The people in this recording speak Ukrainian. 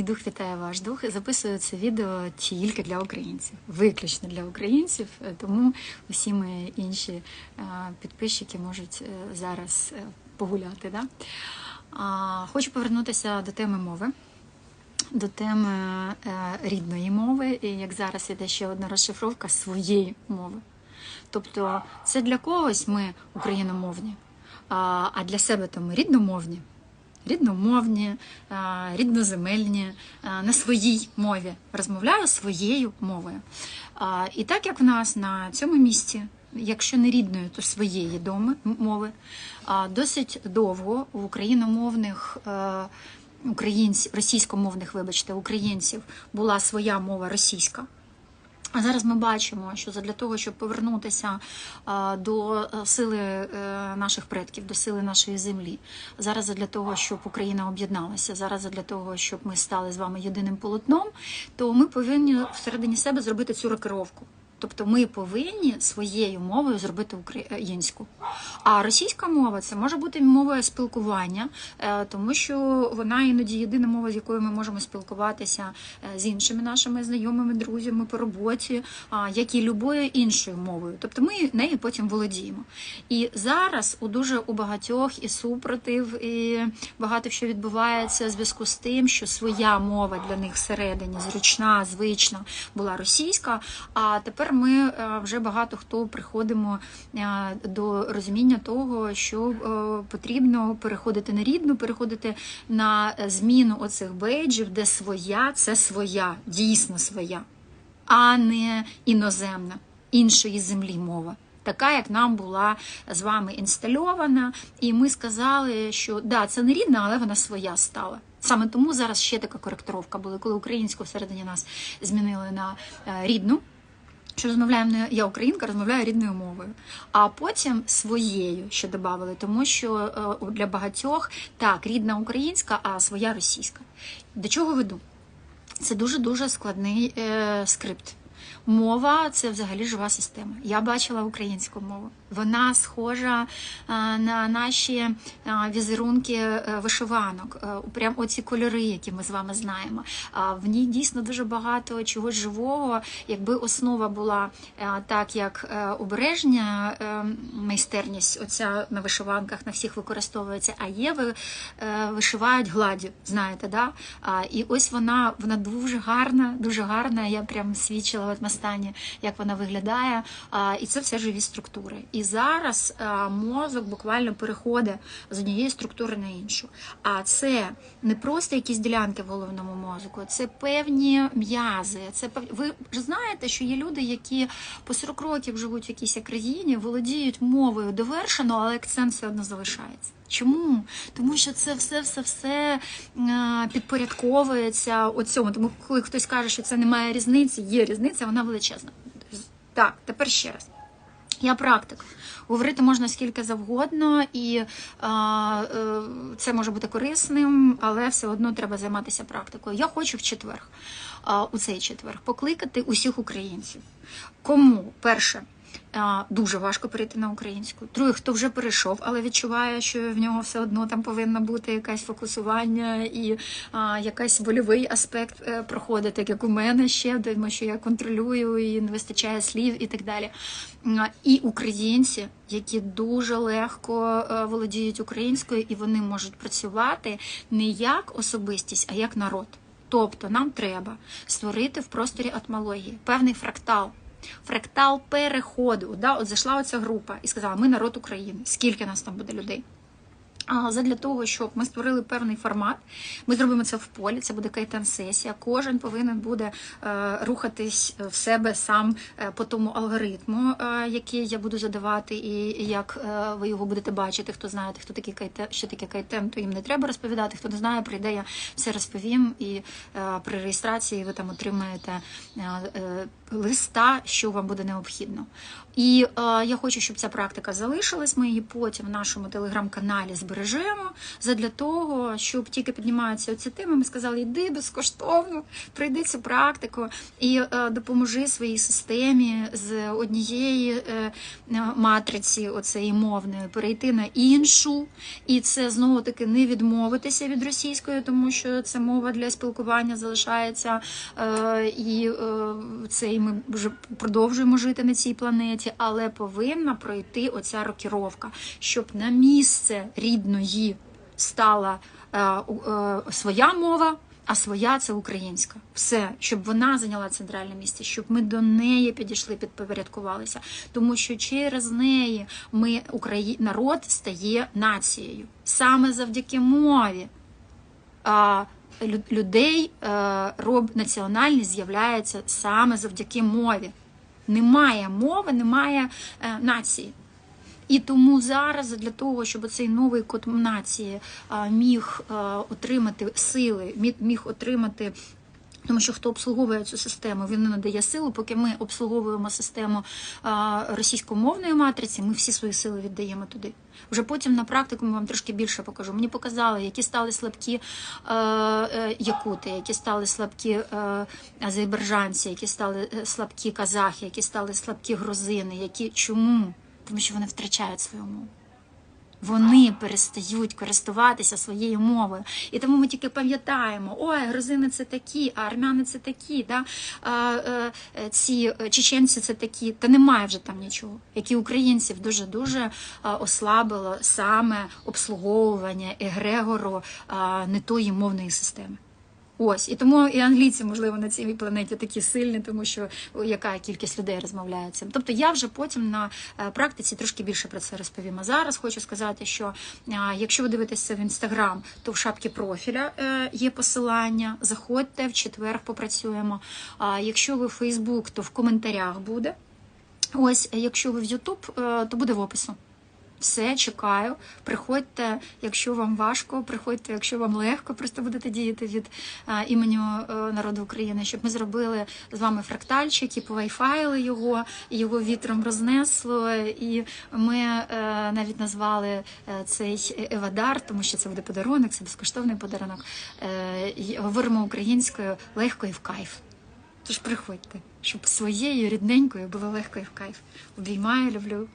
Мій дух вітає ваш дух. Записую це відео тільки для українців, виключно для українців. Е, Тому усі мої інші е, підписчики можуть е, зараз погуляти. Да? Хочу повернутися до теми мови, до теми рідної мови, і як зараз іде ще одна розшифровка своєї мови. Тобто, це для когось ми україномовні, а для себе то ми рідномовні рідномовні, е, рідноземельні, е, на своїй мові. Розмовляю своєю мовою. І так як в нас на цьому місці, якщо не рідною, то своєї доми, мови, досить довго у україномовних. е, Українців, російськомовних, вибачте, українців була своя мова російська. Зараз ми бачимо, що для того, щоб повернутися до е, сили е, наших предків, до сили нашої землі, зараз для того, щоб Україна об'єдналася, зараз для того, щоб ми стали з вами єдиним полотном, то ми повинні всередині себе зробити цю рокировку. Тобто ми повинні своєю мовою зробити українську. А російська мова це може бути мовою спілкування, е, тому що вона іноді єдина мова, з якою ми можемо спілкуватися е, з іншими нашими знайомими, друзями по роботі, як і любою іншою мовою. Тобто ми нею потім володіємо. І зараз у дуже у багатьох і супротив, і багато що відбувається в зв'язку з тим, що своя мова для них всередині зручна, звична була російська. А тепер ми е, вже багато хто приходимо е, до розуміння того, що е, потрібно переходити на рідну, переходити на зміну оцих бейджів, де своя це своя, дійсно своя, а не іноземна, іншої землі мова. Така, як нам була з вами інстальована, і ми сказали, що да, це не рідна, але вона своя стала. Саме тому зараз ще така коректировка була, коли українську всередині нас змінили на рідну. Що розмовляємо не я українка, розмовляю рідною мовою, а потім своєю ще додали, тому що е, для багатьох так рідна українська, а своя російська. До чого веду? Це дуже дуже складний е, скрипт. Мова це взагалі жива система. Я бачила українську мову. Вона схожа на наші візерунки вишиванок, прям оці кольори, які ми з вами знаємо. В ній дійсно дуже багато чогось живого. Якби основа була так, як обережня майстерність, оця на вишиванках на всіх використовується, а є ви вишивають гладдю, знаєте, да? І ось вона, вона дуже гарна, дуже гарна. Я прям свідчила в стані, як вона виглядає, і це все живі структури. І зараз мозок буквально переходить з однієї структури на іншу. А це не просто якісь ділянки в головному мозку, це певні м'язи. Це ви ж знаєте, що є люди, які по 40 років живуть в якійсь країні, володіють мовою довершено, але акцент все одно залишається. Чому? Тому що це все все все підпорядковується оцьому. Тому коли хтось каже, що це немає різниці, є різниця, вона величезна. Так, тепер ще раз. Я практик. Говорити можна скільки завгодно, і а, е, це може бути корисним, але все одно треба займатися практикою. Я хочу в четвер, а, у цей четвер, покликати усіх українців. Кому перше? Дуже важко перейти на українську. Другий, хто вже перейшов, але відчуває, що в нього все одно там повинно бути якесь фокусування і а, якийсь вольовий аспект е, проходить, так як у мене ще, тому що я контролюю і не вистачає слів і так далі. І українці, які дуже легко е, володіють українською, і вони можуть працювати не як особистість, а як народ. Тобто нам треба створити в просторі атмології певний фрактал. Фрактал переходу. Да? От зайшла оця група і сказала, ми народ України. Скільки нас там буде людей? Задля того, щоб ми створили певний формат, ми зробимо це в полі. Це буде кайтан-сесія. Кожен повинен буде е, рухатись в себе сам е, по тому алгоритму, е, який я буду задавати, і як ви його будете бачити. Хто знає, хто такий кайтен, що таке кайтен, то їм не треба розповідати. Хто не знає, прийде, я все розповім. І при реєстрації ви там отримаєте листа, що вам буде необхідно. І я хочу, щоб ця практика залишилась. Ми її потім в нашому телеграм-каналі зберемо режиму задля того, щоб тільки піднімаються оці теми, ми сказали, йди безкоштовно, пройди цю практику і е, допоможи своїй системі з однієї е, е, матриці, оцеї мовної, перейти на іншу, і це знову таки не відмовитися від російської, тому що це мова для спілкування залишається, е, і е, це і ми вже продовжуємо жити на цій планеті, але повинна пройти оця рокіровка, щоб на місце рідної стала е, е, своя мова. А своя це українська. Все, щоб вона зайняла центральне місце, щоб ми до неї підійшли, підпорядкувалися. Тому що через неї ми, Украї... народ стає нацією. Саме завдяки мові а, людей е, роб національність з'являється саме завдяки мові. Немає мови, немає е, нації. І тому зараз для того, щоб цей новий код нації міг отримати сили, міг отримати. Тому що хто обслуговує цю систему, він не надає силу. Поки ми обслуговуємо систему російськомовної матриці, ми всі свої сили віддаємо туди. Вже потім на практику ми вам трошки більше покажу. Мені показали, які стали слабкі е, е, якути, які стали слабкі е, азербайджанці, які стали е, слабкі казахи, які стали слабкі грузини. Які чому? Тому що вони втрачають свою мову. Вони перестають користуватися своєю мовою. І тому ми тільки пам'ятаємо, ой, грузини це такі, а армяни це такі, да? а, е, е, ці е, чеченці це такі. Та немає вже там нічого. які українців дуже-дуже ослабило саме обслуговування егрегору не тої мовної системи. Ось і тому і англійці, можливо, на цій планеті такі сильні, тому що яка кількість людей розмовляє цим. Тобто я вже потім на е, практиці трошки більше про це розповім. А зараз хочу сказати, що якщо ви дивитеся в інстаграм, то в шапці профіля е, є посилання. Заходьте в четвер, попрацюємо. А якщо ви в Фейсбук, то в коментарях буде. Ось, якщо ви в Ютуб, е, то буде в опису. Все, чекаю. Приходьте, якщо вам важко, приходьте, якщо вам легко, просто будете діяти від е, імені е, народу України, щоб ми зробили з вами фрактальчик і повайфайли його, і його вітром рознесло. І ми е, навіть назвали цей Евадар, тому що це буде подарунок, це безкоштовний подарунок. І говоримо українською легко і в кайф. Тож приходьте, щоб своєю рідненькою було легко і в кайф. Обіймаю, люблю.